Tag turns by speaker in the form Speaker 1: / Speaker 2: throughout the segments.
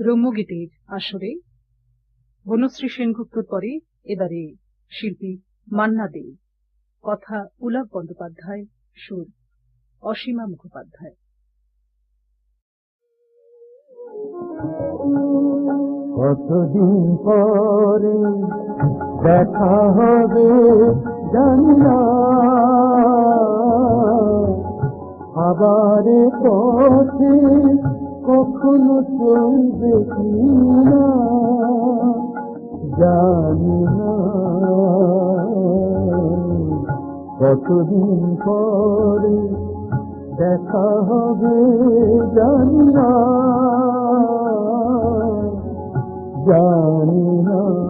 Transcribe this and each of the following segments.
Speaker 1: রম্যগীতের আসরে বনশ্রী সেনগুপ্তর পরে এবারে শিল্পী মান্না দে। কথা উলাভ বন্দ্যোপাধ্যায়, সুর অসীমা মুখোপাধ্যায়।
Speaker 2: কতদিন পরে দেখা হবে জানি না। আবার পথে কখনো চলবে না জানি না। কতদিন পরে দেখা হবে জানি না জানি না।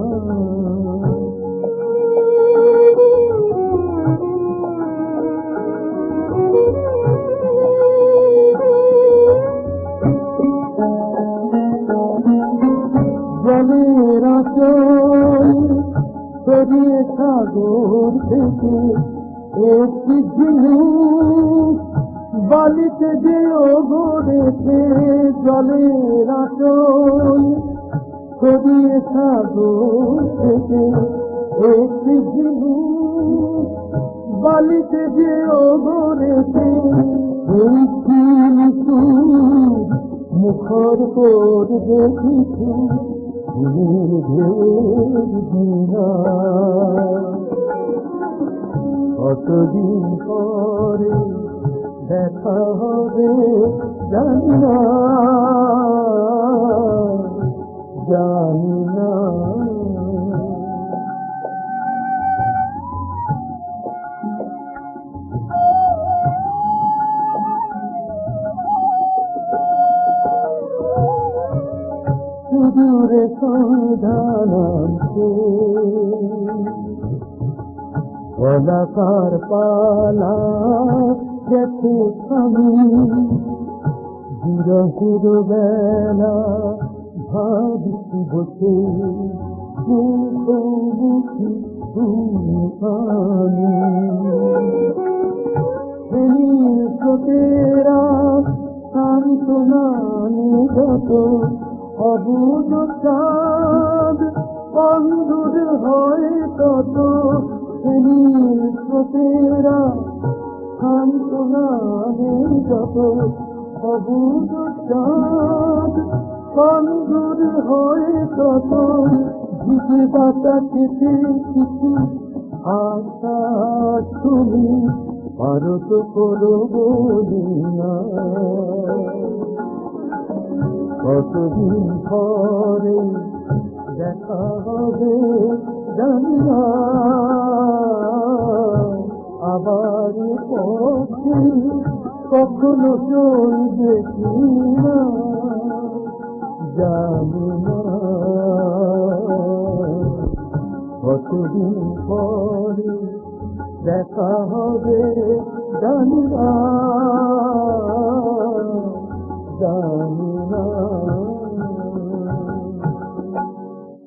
Speaker 2: সরিয়ে সাগর থেকে একটি ঝিনুক বালিতে যে ওগরেছে জলের আচল। সরিয়ে সাগর থেকে একটি ঝিনুক বালিতে যে ওগরেছে এই কিন্তু মুখর পর দেখেছি কতদিন পরে দেখা হবে জানি না। জানি না। সুদূরে কলাকার পালা গেছে স্বামী বিরহের বেলা ভাবছি বসে। সান্ত্বনানি যত অবুধ চাঁদ, অন্ধুর হয় তত তেরা সান্ত্বনানি যত অবুধ চাঁদ, অন্ধুর হয় তত ভিজে বাতাসেতে কিছু আশা তুমি ভারত করো বলিয়া কতদিন পরে দেখা হবে জানিয়া। আবার পথে কখনো চলবে কিনা জানি না। কতদিন পরে দেখা হবে জানি না জানি ना